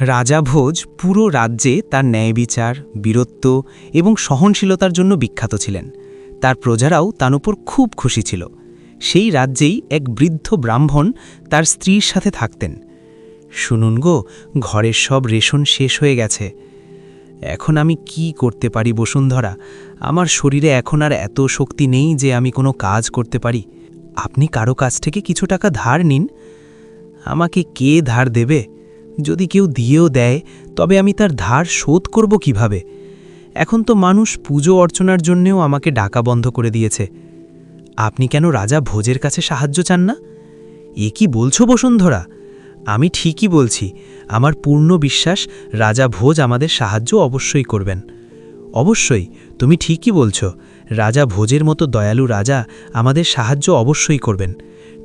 রাজা ভোজ পুরো রাজ্যে তার ন্যায়বিচার, বীরত্ব এবং সহনশীলতার জন্য বিখ্যাত ছিলেন। তার প্রজারাও তার উপর খুব খুশি ছিল। সেই রাজ্যেই এক বৃদ্ধ ব্রাহ্মণ তার স্ত্রীর সাথে থাকতেন। শুনুন গো, ঘরের সব রেশন শেষ হয়ে গেছে। এখন আমি কি করতে পারি বসুন্ধরা? আমার শরীরে এখন আর এত শক্তি নেই যে আমি কোনো কাজ করতে পারি। আপনি কারও কাছ থেকে কিছু টাকা ধার নিন। আমাকে কে ধার দেবে? যদি কেউ দিয়েও দেয়, তবে আমি তার ধার শোধ করব কীভাবে? এখন তো মানুষ পুজো অর্চনার জন্যেও আমাকে ডাকা বন্ধ করে দিয়েছে। আপনি কেন রাজা ভোজের কাছে সাহায্য চান না? এ কি বলছো বসুন্ধরা? আমি ঠিকই বলছি, আমার পূর্ণ বিশ্বাস রাজা ভোজ আমাদের সাহায্য অবশ্যই করবেন। অবশ্যই, তুমি ঠিকই বলছ, রাজা ভোজের মতো দয়ালু রাজা আমাদের সাহায্য অবশ্যই করবেন।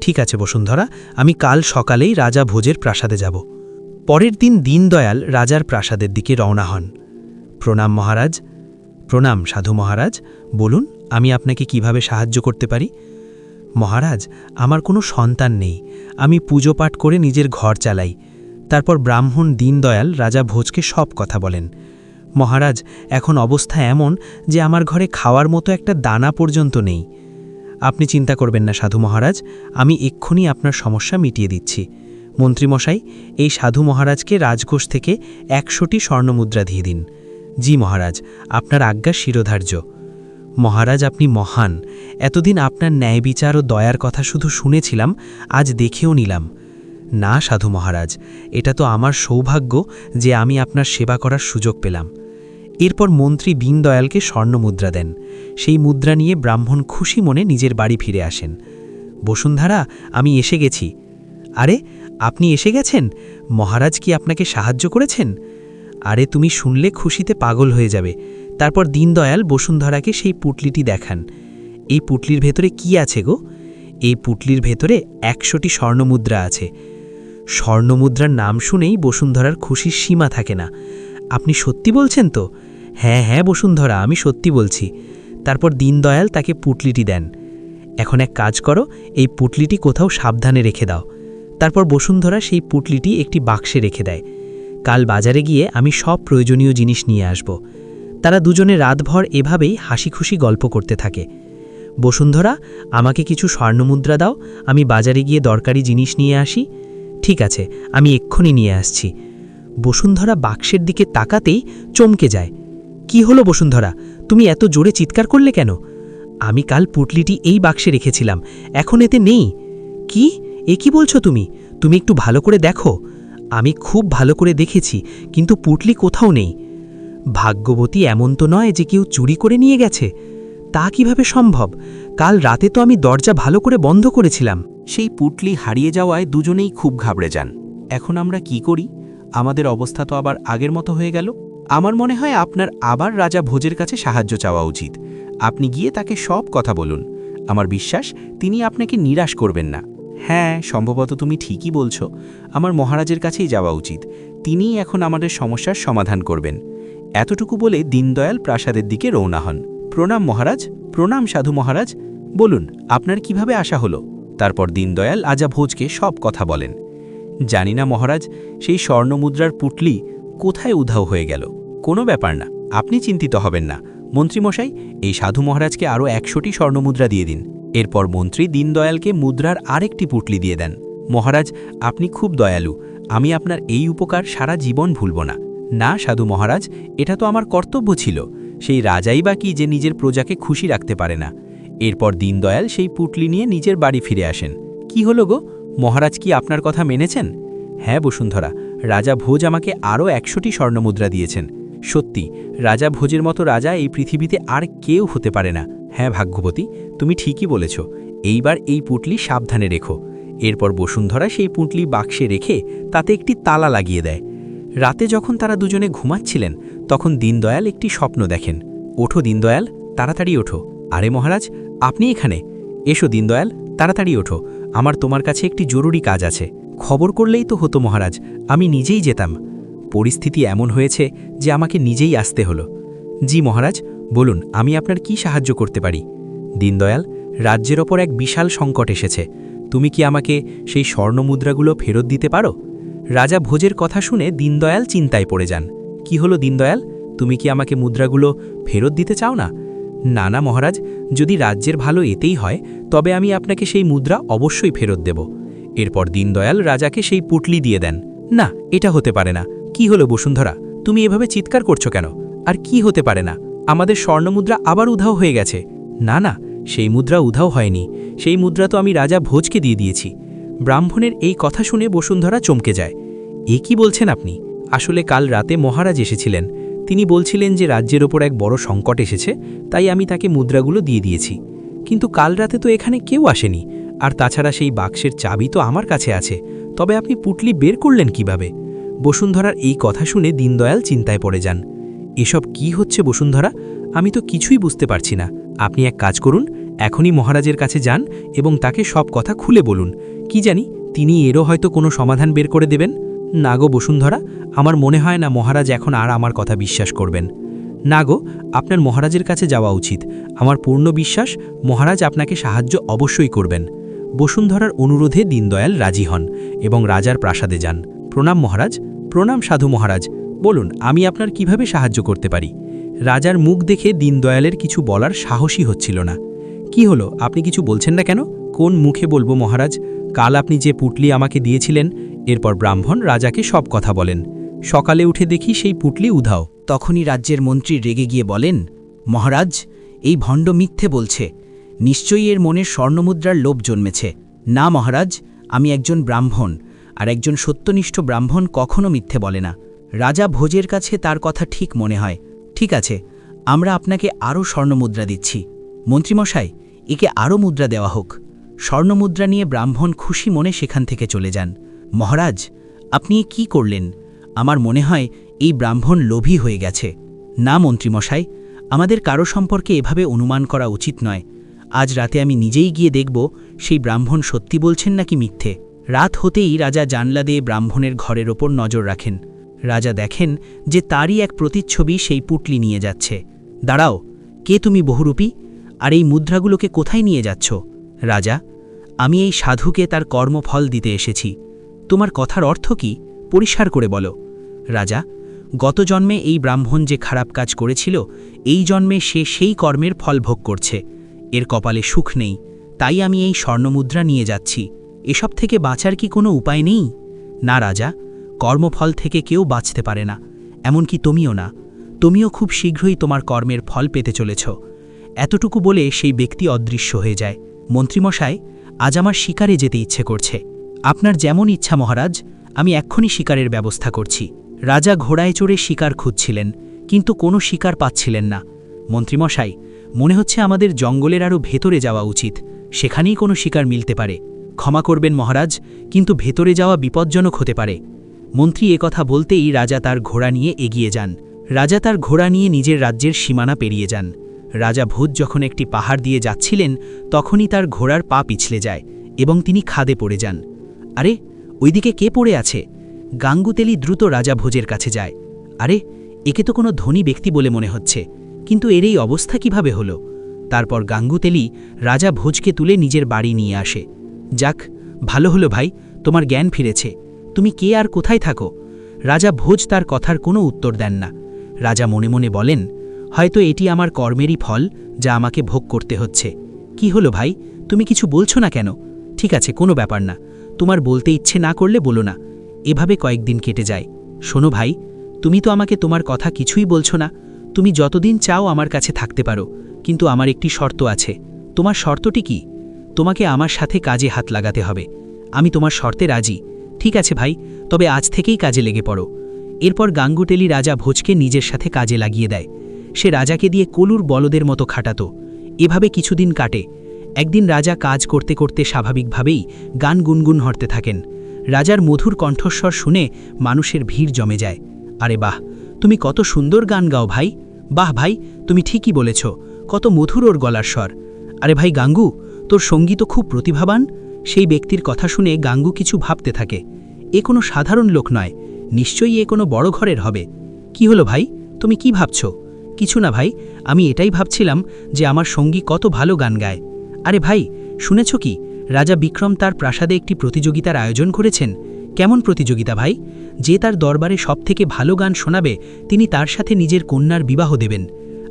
ঠিক আছে বসুন্ধরা, আমি কাল সকালেই রাজা ভোজের প্রাসাদে যাব। পরের দিন দীনদয়াল রাজার প্রাসাদের দিকে রওনা হন। প্রণাম মহারাজ, প্রণাম সাধু মহারাজ, বলুন আমি আপনাকে কীভাবে সাহায্য করতে পারি? মহারাজ, আমার কোনো সন্তান নেই, আমি পুজো পাঠ করে নিজের ঘর চালাই। তারপর ব্রাহ্মণ দীনদয়াল রাজা ভোজকে সব কথা বলেন। মহারাজ, এখন অবস্থা এমন যে আমার ঘরে খাওয়ার মতো একটা দানা পর্যন্ত নেই। আপনি চিন্তা করবেন না সাধু মহারাজ, আমি এক্ষুনি আপনার সমস্যা মিটিয়ে দিচ্ছি। মন্ত্রীমশাই, এই সাধু মহারাজকে রাজকোষ থেকে একশোটি স্বর্ণমুদ্রা দিয়ে দিন। জি মহারাজ, আপনার আজ্ঞা শিরোধার্য। মহারাজ, আপনি মহান। এতদিন আপনার ন্যায় বিচার ও দয়ার কথা শুধু শুনেছিলাম, আজ দেখেও নিলাম। না সাধু মহারাজ, এটা তো আমার সৌভাগ্য যে আমি আপনার সেবা করার সুযোগ পেলাম। এরপর মন্ত্রী দীনদয়ালকে স্বর্ণমুদ্রা দেন। সেই মুদ্রা নিয়ে ব্রাহ্মণ খুশি মনে নিজের বাড়ি ফিরে আসেন। বসুন্ধরা, আমি এসে গেছি। আরে আপনি এসে গেছেন? মহারাজ কি আপনাকে সাহায্য করেছেন? আরে তুমি শুনলে খুশিতে পাগল হয়ে যাবে। তারপর দীনদয়াল বসুন্ধরাকে সেই পুটলিটি দেখান। এই পুটলির ভেতরে কি আছে গো? এই পুটলির ভেতরে একশোটি স্বর্ণমুদ্রা আছে। স্বর্ণমুদ্রার নাম শুনেই বসুন্ধরার খুশির সীমা থাকে না। আপনি সত্যি বলছেন তো? হ্যাঁ হ্যাঁ বসুন্ধরা, আমি সত্যি বলছি। তারপর দীনদয়াল তাকে পুটলিটি দেন। এখন এক কাজ করো, এই পুটলিটি কোথাও সাবধানে রেখে দাও। তারপর বসুন্ধরা সেই পুটলিটি একটি বাক্সে রেখে দেয়। কাল বাজারে গিয়ে আমি সব প্রয়োজনীয় জিনিস নিয়ে আসব। তারা দুজনে রাতভর এভাবেই হাসি খুশি গল্প করতে থাকে। বসুন্ধরা, আমাকে কিছু স্বর্ণমুদ্রা দাও, আমি বাজারে গিয়ে দরকারি জিনিস নিয়ে আসি। ঠিক আছে, আমি এক্ষুনি নিয়ে আসছি। বসুন্ধরা বাক্সের দিকে তাকাতেই চমকে যায়। কি হলো বসুন্ধরা, তুমি এত জোরে চিৎকার করলে কেন? আমি কাল পুটলিটি এই বাক্সে রেখেছিলাম, এখন এতে নেই। কি? এ কি বলছো তুমি? তুমি একটু ভালো করে দেখো। আমি খুব ভালো করে দেখেছি, কিন্তু পুটলি কোথাও নেই। ভাগ্যবতী এমন তো নয় যে কেউ চুরি করে নিয়ে গেছে। তা কীভাবে সম্ভব? কাল রাতে তো আমি দরজা ভালো করে বন্ধ করেছিলাম। সেই পুটলি হারিয়ে যাওয়ায় দুজনেই খুব ঘাবড়ে যান। এখন আমরা কি করি? আমাদের অবস্থা তো আবার আগের মতো হয়ে গেল। আমার মনে হয় আপনার আবার রাজা ভোজের কাছে সাহায্য চাওয়া উচিত। আপনি গিয়ে তাকে সব কথা বলুন। আমার বিশ্বাস, তিনি আপনাকে নিরাশ করবেন না। হ্যাঁ সম্ভবত তুমি ঠিকই বলছো। আমার মহারাজের কাছেই যাওয়া উচিত। তিনিই এখন আমাদের সমস্যার সমাধান করবেন। এতটুকু বলে দীনদয়াল প্রাসাদের দিকে রওনা হন। প্রণাম মহারাজ, প্রণাম সাধু মহারাজ। বলুন, আপনার কীভাবে আসা হলো? তারপর দীনদয়াল আজা ভোজকে সব কথা বলেন। জানি না মহারাজ, সেই স্বর্ণমুদ্রার পুটলি কোথায় উধাও হয়ে গেল? কোনো ব্যাপার না, আপনি চিন্তিত হবেন না। মন্ত্রীমশাই, এই সাধু মহারাজকে আরও একশোটি স্বর্ণমুদ্রা দিয়ে দিন। এরপর মন্ত্রী দীনদয়ালকে মুদ্রার আরেকটি পুটলি দিয়ে দেন। মহারাজ, আপনি খুব দয়ালু, আমি আপনার এই উপকার সারা জীবন ভুলব না। না, সাধু মহারাজ, এটা তো আমার কর্তব্য ছিল। সেই রাজাই বা কি যে নিজের প্রজাকে খুশি রাখতে পারে না। এরপর দীনদয়াল সেই পুটলি নিয়ে নিজের বাড়ি ফিরে আসেন। কি হলো গো? মহারাজ কি আপনার কথা মেনেছেন? হ্যাঁ বসুন্ধরা, রাজা ভোজ আমাকে আরও একশোটি স্বর্ণমুদ্রা দিয়েছেন। সত্যি, রাজা ভোজের মতো রাজা এই পৃথিবীতে আর কেউ হতে পারে না। হ্যাঁ ভাগ্যবতী, তুমি ঠিকই বলেছ। এইবার এই পুটলি সাবধানে রেখো। এরপর বসুন্ধরা সেই পুটলি বাক্সে রেখে তাতে একটি তালা লাগিয়ে দেয়। রাতে যখন তারা দুজনে ঘুমাচ্ছিলেন, তখন দীনদয়াল একটি স্বপ্ন দেখেন। ওঠো দীনদয়াল, তাড়াতাড়ি ওঠো। আরে মহারাজ, আপনি এখানে? এসো দীনদয়াল, তাড়াতাড়ি ওঠো। আমার তোমার কাছে একটি জরুরি কাজ আছে। খবর করলেই তো হতো মহারাজ, আমি নিজেই যেতাম। পরিস্থিতি এমন হয়েছে যে আমাকে নিজেই আসতে হলো। জি মহারাজ বলুন, আমি আপনার কি সাহায্য করতে পারি? দীনদয়াল, রাজ্যের ওপর এক বিশাল সংকট এসেছে। তুমি কি আমাকে সেই স্বর্ণমুদ্রাগুলো ফেরত দিতে পারো? রাজা ভোজের কথা শুনে দীনদয়াল চিন্তায় পড়ে যান। কি হলো দীনদয়াল? তুমি কি আমাকে মুদ্রাগুলো ফেরত দিতে চাও না? না না মহারাজ, যদি রাজ্যের ভালো এতেই হয়, তবে আমি আপনাকে সেই মুদ্রা অবশ্যই ফেরত দেব। এরপর দীনদয়াল রাজাকে সেই পুটলি দিয়ে দেন। না, এটা হতে পারে না। কি হলো বসুন্ধরা? তুমি এভাবে চিৎকার করছ কেন? আর কি হতে পারে না? আমাদের স্বর্ণমুদ্রা আবার উধাও হয়ে গেছে। না না, সেই মুদ্রা উধাও হয়নি। সেই মুদ্রা তো আমি রাজা ভোজকে দিয়ে দিয়েছি। ব্রাহ্মণের এই কথা শুনে বসুন্ধরা চমকে যায়। এ কি বলছেন আপনি? আসলে কাল রাতে মহারাজ এসেছিলেন। তিনি বলছিলেন যে রাজ্যের ওপর এক বড় সংকট এসেছে, তাই আমি তাকে মুদ্রাগুলো দিয়ে দিয়েছি। কিন্তু কাল রাতে তো এখানে কেউ আসেনি, আর তাছাড়া সেই বাক্সের চাবি তো আমার কাছে আছে। তবে আপনি পুটলি বের করলেন কীভাবে? বসুন্ধরার এই কথা শুনে দীনদয়াল চিন্তায় পড়ে যান। এসব কি হচ্ছে বসুন্ধরা? আমি তো কিছুই বুঝতে পারছি না। আপনি এক কাজ করুন, এখনই মহারাজের কাছে যান এবং তাকে সব কথা খুলে বলুন। কি জানি, তিনি এরও হয়তো কোনো সমাধান বের করে দেবেন? না গো বসুন্ধরা, আমার মনে হয় না মহারাজ এখন আর আমার কথা বিশ্বাস করবেন। না গো, আপনার মহারাজের কাছে যাওয়া উচিত। আমার পূর্ণ বিশ্বাস, মহারাজ আপনাকে সাহায্য অবশ্যই করবেন। বসুন্ধরার অনুরোধে দীনদয়াল রাজি হন এবং রাজার প্রাসাদে যান। প্রণাম মহারাজ, প্রণাম সাধু মহারাজ। বলুন, আমি আপনার কীভাবে সাহায্য করতে পারি? রাজার মুখ দেখে দীনদয়ালের কিছু বলার সাহসী হচ্ছিল না। কি হলো? আপনি কিছু বলছেন না কেন? কোন মুখে বলব মহারাজ? কাল আপনি যে পুটলি আমাকে দিয়েছিলেন, এরপর ব্রাহ্মণ রাজাকে সব কথা বলেন। সকালে উঠে দেখি সেই পুটলি উধাও। তখনই রাজ্যের মন্ত্রী রেগে গিয়ে বলেন, মহারাজ, এই ভণ্ড মিথ্যে বলছে। নিশ্চয়ই এর মনে স্বর্ণমুদ্রার লোভ জন্মেছে। না মহারাজ, আমি একজন ব্রাহ্মণ, আর একজন সত্যনিষ্ঠ ব্রাহ্মণ কখনো মিথ্যে বলে না। রাজা ভোজের কাছে তার কথা ঠিক মনে হয়। ঠিক আছে, আমরা আপনাকে আরও স্বর্ণমুদ্রা দিচ্ছি। মন্ত্রীমশাই, একে আরও মুদ্রা দেওয়া হোক। স্বর্ণমুদ্রা নিয়ে ব্রাহ্মণ খুশি মনে সেখান থেকে চলে যান। মহারাজ, আপনি কি করলেন? আমার মনে হয় এই ব্রাহ্মণ লোভী হয়ে গেছে। না মন্ত্রীমশাই, আমাদের কারও সম্পর্কে এভাবে অনুমান করা উচিত নয়। আজ রাতে আমি নিজেই গিয়ে দেখব সেই ব্রাহ্মণ সত্যি বলছেন নাকি মিথ্যে। রাত হতেই রাজা জানলা দিয়ে ব্রাহ্মণের ঘরের ওপর নজর রাখেন। রাজা দেখেন যে তারই এক প্রতিচ্ছবি সেই পুটলি নিয়ে যাচ্ছে। দাঁড়াও, কে তুমি বহুরূপী? আর এই মুদ্রাগুলোকে কোথায় নিয়ে যাচ্ছ? রাজা, আমি এই সাধুকে তার কর্মফল দিতে এসেছি। তোমার কথার অর্থ কি? পরিষ্কার করে বলো। রাজা, গত জন্মে এই ব্রাহ্মণ যে খারাপ কাজ করেছিল, এই জন্মে সে সেই কর্মের ফল ভোগ করছে। এর কপালে সুখ নেই, তাই আমি এই স্বর্ণমুদ্রা নিয়ে যাচ্ছি। এসব থেকে বাঁচার কি কোনো উপায় নেই? না, রাজা কর্মফল থেকে কেউ বাঁচতে পারে না, এমনকি তুমিও না। তুমিও খুব শীঘ্রই তোমার কর্মের ফল পেতে চলেছ। এতটুকু বলে সেই ব্যক্তি অদৃশ্য হয়ে যায়। মন্ত্রীমশাই আজ আমার শিকারে যেতে ইচ্ছে করছে। আপনার যেমন ইচ্ছা মহারাজ, আমি এক্ষুনি শিকারের ব্যবস্থা করছি। রাজা ঘোড়ায় চড়ে শিকার খুঁজছিলেন, কিন্তু কোনো শিকার পাচ্ছিলেন না। মন্ত্রীমশাই মনে হচ্ছে আমাদের জঙ্গলের আরও ভেতরে যাওয়া উচিত। সেখানেই কোনো শিকার মিলতে পারে। ক্ষমা করবেন মহারাজ, কিন্তু ভেতরে যাওয়া বিপজ্জনক হতে পারে। মন্ত্রী কথা বলতেই রাজা তার ঘোড়া নিয়ে এগিয়ে যান। রাজা তার ঘোড়া নিয়ে নিজের রাজ্যের সীমানা পেরিয়ে যান। রাজা ভূত যখন একটি পাহাড় দিয়ে যাচ্ছিলেন, তখনই তার ঘোড়ার পা পিছলে যায় এবং তিনি খাদে পড়ে যান। আরে, ওইদিকে কে পড়ে আছে? গাঙ্গুতেলি দ্রুত রাজা ভোজের কাছে যায়। আরে, একে তো কোনো ধনী ব্যক্তি বলে মনে হচ্ছে, কিন্তু এর এই অবস্থা কীভাবে হলো? তারপর গাঙ্গুতেলি রাজা ভোজকে তুলে নিজের বাড়ি নিয়ে আসে। যাক, ভালো হলো ভাই, তোমার জ্ঞান ফিরেছে। তুমি কে আর কোথায় থাকো? রাজা ভোজ তার কথার কোনো উত্তর দেন না। রাজা মনে মনে বলেন, হয়তো এটি আমার কর্মেরই ফল যা আমাকে ভোগ করতে হচ্ছে। কি হলো ভাই? তুমি কিছু বলছো না কেন? ঠিক আছে, কোনো ব্যাপার না। তোমার বলতে ইচ্ছে না করলে বলো না। এভাবে কয়েকদিন কেটে যায়। শোনো ভাই, তুমি তো আমাকে তোমার কথা কিছুই বলছো না। তুমি যতদিন চাও আমার কাছে থাকতে পারো, কিন্তু আমার একটি শর্ত আছে। তোমার শর্তটি কি? তোমাকে আমার সাথে কাজে হাত লাগাতে হবে। আমি তোমার শর্তে রাজি। ঠিক আছে ভাই, তবে আজ থেকেই কাজে লেগে পড়ো। এরপর গাঙ্গুটেলি রাজা ভোজকে নিজের সাথে কাজে লাগিয়ে দেয়। সে রাজাকে দিয়ে কলুর বলদের মতো খাটাত। এভাবে কিছুদিন কাটে। একদিন রাজা কাজ করতে করতে স্বাভাবিকভাবেই গান গুনগুন হরতে থাকেন। রাজার মধুর কণ্ঠস্বর শুনে মানুষের ভিড় জমে যায়। আরে বাহ, তুমি কত সুন্দর গান গাও ভাই। বাহ ভাই, তুমি ঠিকই বলেছ, কত মধুর ওর গলার স্বর। আরে ভাই গাঙ্গু, তোর সংগীত খুব প্রতিভাবান। সেই ব্যক্তির কথা শুনে গাঙ্গু কিছু ভাবতে থাকে। এ কোনো সাধারণ লোক নয়, নিশ্চয়ই এ কোনো বড় ঘরের হবে। কি হলো ভাই? তুমি কি ভাবছ? কিছু না ভাই, আমি এটাই ভাবছিলাম যে আমার সঙ্গী কত ভালো গান গায়। আরে ভাই, শুনেছ কি? রাজা বিক্রম তার প্রাসাদে একটি প্রতিযোগিতার আয়োজন করেছেন। কেমন প্রতিযোগিতা ভাই? যে তার দরবারে সবথেকে ভালো গান শোনাবে, তিনি তার সাথে নিজের কন্যার বিবাহ দেবেন।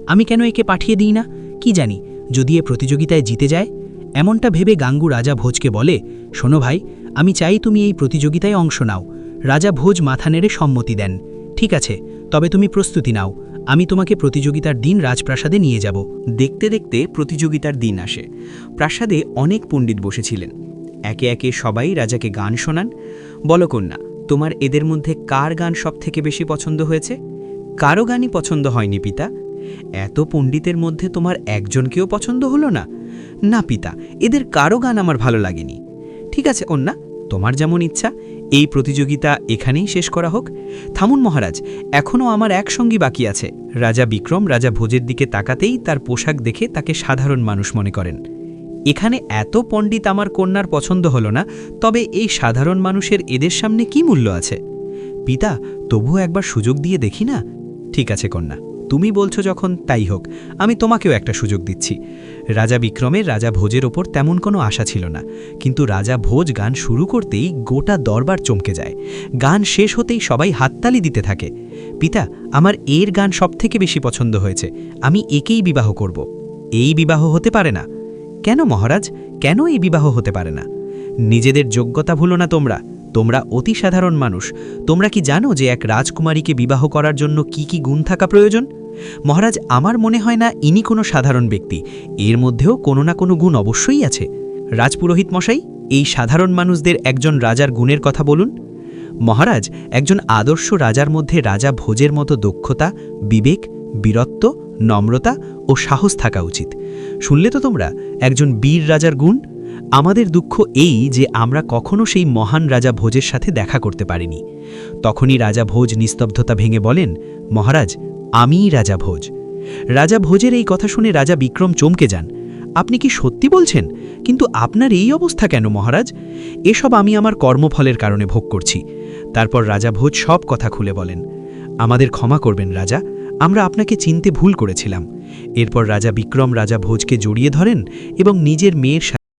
আমি কেন একে পাঠিয়ে দিই না? কি জানি, যদি এ প্রতিযোগিতায় জিতে যায় এমনটা ভেবে গাঙ্গু রাজা ভোজকে বলে, শোনো ভাই, আমি চাই তুমি এই প্রতিযোগিতায় অংশ নাও। রাজা ভোজ মাথা নেড়ে সম্মতি দেন। ঠিক আছে, তবে তুমি প্রস্তুতি নাও। আমি তোমাকে প্রতিযোগিতার দিন রাজপ্রাসাদে নিয়ে যাব। দেখতে দেখতে প্রতিযোগিতার দিন আসে। প্রাসাদে অনেক পণ্ডিত বসেছিলেন। একে একে সবাই রাজাকে গান শোনান। বলো কন্যা, তোমার এদের মধ্যে কার গান সবথেকে বেশি পছন্দ হয়েছে? কারও গানই পছন্দ হয়নি, পিতা। এত পণ্ডিতের মধ্যে তোমার একজনকেও পছন্দ হলো না? না পিতা, এদের কারও গান আমার ভালো লাগেনি। ঠিক আছে, কন্যা, তোমার যেমন ইচ্ছা, এই প্রতিযোগিতা এখানেই শেষ করা হোক। থামুন মহারাজ, এখনও আমার এক সঙ্গী বাকি আছে। রাজা বিক্রম, রাজা ভোজের দিকে তাকাতেই তার পোশাক দেখে তাকে সাধারণ মানুষ মনে করেন। এখানে এত পণ্ডিত আমার কন্যার পছন্দ হলো না, তবে এই সাধারণ মানুষের এদের সামনে কি মূল্য আছে? পিতা, তবুও একবার সুযোগ দিয়ে দেখি না? ঠিক আছে, কন্যা, তুমি বলছো যখন তাই হোক, আমি তোমাকেও একটা সুযোগ দিচ্ছি। রাজা বিক্রমের রাজা ভোজের ওপর তেমন কোনো আশা ছিল না। কিন্তু রাজা ভোজ গান শুরু করতেই গোটা দরবার চমকে যায়। গান শেষ হতেই সবাই হাততালি দিতে থাকে। পিতা, আমার এর গান সবথেকে বেশি পছন্দ হয়েছে। আমি একেই বিবাহ করব। এই বিবাহ হতে পারে না? কেন মহারাজ? কেন এই বিবাহ হতে পারে না? নিজেদের যোগ্যতা ভুলো না তোমরা। তোমরা অতি সাধারণ মানুষ। তোমরা কি জানো যে এক রাজকুমারীকে বিবাহ করার জন্য কি কি গুণ থাকা প্রয়োজন? মহারাজ, আমার মনে হয় না ইনি কোনো সাধারণ ব্যক্তি। এর মধ্যেও কোনো না কোনো গুণ অবশ্যই আছে। রাজপুরোহিত মশাই, এই সাধারণ মানুষদের একজন রাজার গুণের কথা বলুন। মহারাজ, একজন আদর্শ রাজার মধ্যে রাজা ভোজের মতো দক্ষতা, বিবেক, বীরত্ব, নম্রতা ও সাহস থাকা উচিত। শুনলে তো তোমরা, একজন বীর রাজার গুণ। আমাদের দুঃখ এই যে আমরা কখনো সেই মহান রাজা ভোজের সাথে দেখা করতে পারিনি। তখনই রাজা ভোজ নিস্তব্ধতা ভেঙে বলেন, মহারাজ আমিই রাজা ভোজ। রাজা ভোজের এই কথা শুনে রাজা বিক্রম চমকে যান। আপনি কি সত্যি বলছেন? কিন্তু আপনার এই অবস্থা কেন মহারাজ? এসব আমি আমার কর্মফলের কারণে ভোগ করছি। তারপর রাজা ভোজ সব কথা খুলে বলেন। আমাদের ক্ষমা করবেন রাজা, আমরা আপনাকে চিনতে ভুল করেছিলাম। এরপর রাজা বিক্রম রাজা ভোজকে জড়িয়ে ধরেন এবং নিজের মেয়ের